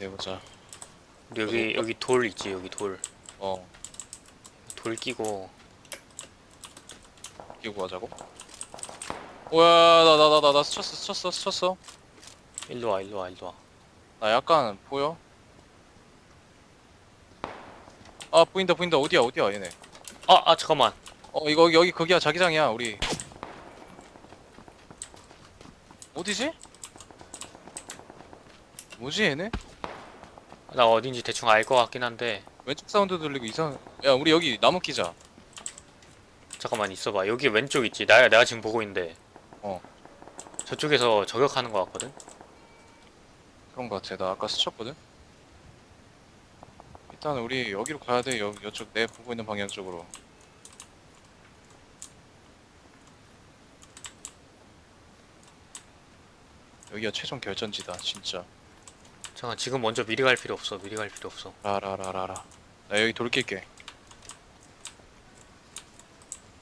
네 보자. 우리 여기 여기 돌 있지 여기 돌. 어 돌 끼고 끼고 가자고. 우와 나나 나 나 나 스쳤어 스쳤어 스쳤어. 일로 와 일로 와 일로 와. 나 약간 보여? 아 보인다 보인다 어디야 어디야 얘네. 아, 아 잠깐만. 어 이거 여기 거기야 자기장이야 우리. 어디지? 뭐지 얘네? 나 어딘지 대충 알 것 같긴 한데 왼쪽 사운드 들리고 이상. 야 우리 여기 나무 끼자. 잠깐만 있어봐. 여기 왼쪽 있지. 나 내가 지금 보고 있는데. 어. 저쪽에서 저격하는 것 같거든. 그런 거 같아. 나 아까 스쳤거든. 일단 우리 여기로 가야 돼. 여 여쪽 내 보고 있는 방향 쪽으로. 여기가 최종 결전지다, 진짜. 잠깐 지금 먼저 미리 갈 필요 없어. 미리 갈 필요 없어. 라라라라라. 나 여기 돌길게.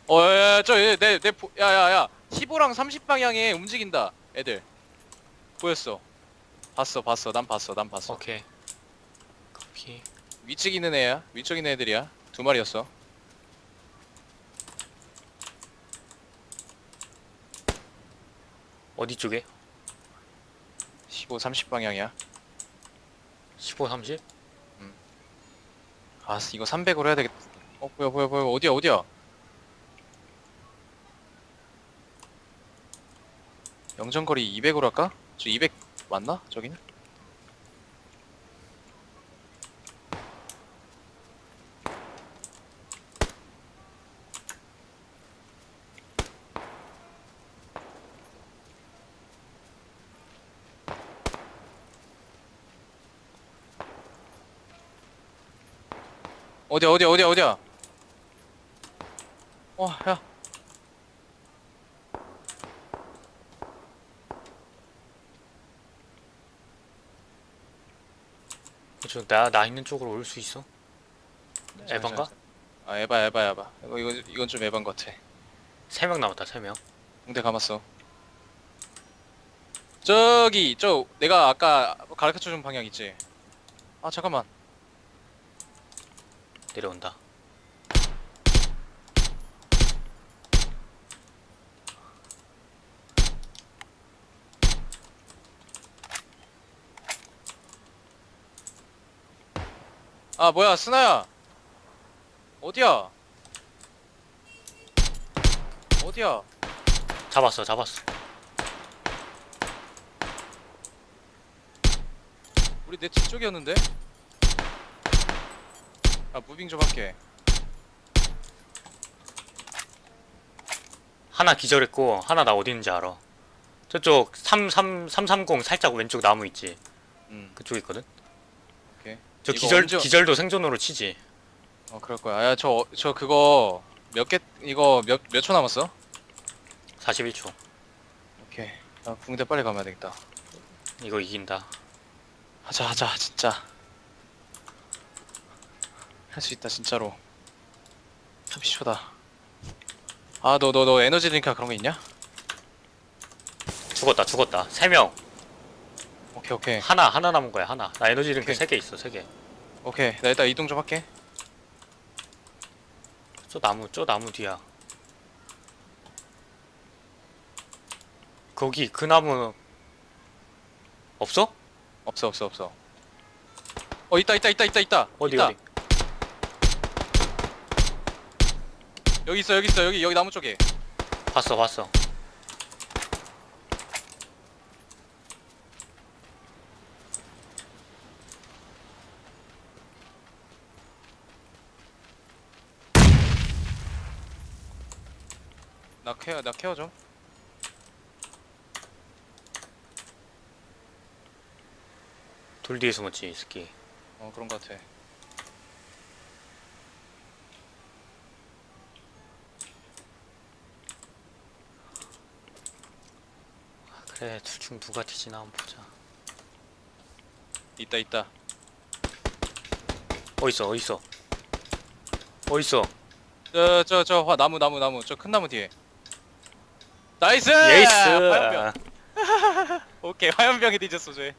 어, 야, 야, 저, 내, 내, 내, 보- 야, 야, 야. 15랑 30 방향에 움직인다, 애들. 보였어. 봤어, 봤어. 난 봤어, 난 봤어. 오케이. 커피. 위쪽 있는 애야. 위쪽 있는 애들이야. 두 마리였어. 어디 쪽에? 15, 30 방향이야. 15, 30? 아, 이거 300으로 해야 되겠다. 어, 보여, 보여, 보여. 어디야, 어디야? 영전거리 200으로 할까? 저 200 맞나? 저기는? 어디야, 어디야, 어디야, 어디야? 어, 야. 저, 나, 나 있는 쪽으로 올 수 있어? 에반가? 아, 에바, 에바, 에바. 이거, 이거, 이건 좀 에반 것 같아. 세명 남았다, 세 명. 공대 감았어. 저기, 저, 내가 아까 가르쳐준 방향 있지? 아, 잠깐만. 내려온다. 아, 뭐야, 스나야. 어디야? 어디야? 잡았어, 잡았어. 우리 내 뒤쪽이었는데? 아, 무빙 좀 할게. 하나 기절했고, 하나 나 어디 있는지 알아. 저쪽 33, 330 살짝 왼쪽 나무 있지? 음, 그쪽 있거든? 오케이. 저 이거 기절, 언제- 기절도 생존으로 치지. 어, 그럴 거야. 야, 저, 저 그거 몇 개, 이거 몇, 몇 초 남았어? 41초. 오케이. 아, 붕대 빨리 가면 되겠다. 이거 이긴다. 하자, 하자, 진짜. 할 수 있다, 진짜로. 30초다. 아, 너, 너, 너 에너지 드링크 그런 거 있냐? 죽었다, 죽었다. 세 명. 오케이, 오케이. 하나, 하나 남은 거야, 하나. 나 에너지 드링크 오케이. 세 개 있어, 세 개. 오케이. 나 일단 이동 좀 할게. 저 나무, 저 나무 뒤야. 거기, 그 나무. 없어? 없어, 없어, 없어. 어, 있다, 있다, 있다, 있다, 있다. 어디, 있다. 어디? 여기 있어, 여기 있어, 여기, 여기 나무 쪽에. 봤어, 봤어. 나 케어, 나 케어 좀. 돌 뒤에 숨었지, 이 새끼. 어, 그런 거 같아. 그래, 둘 중 누가 뒤지나 한번 보자. 있다, 있다. 어딨어, 어딨어? 어딨어? 저, 저, 저, 화, 나무, 나무, 나무. 저 큰 나무 뒤에. 나이스! 예이스! 화염병. 오케이, 화염병이 뒤졌어, 쟤.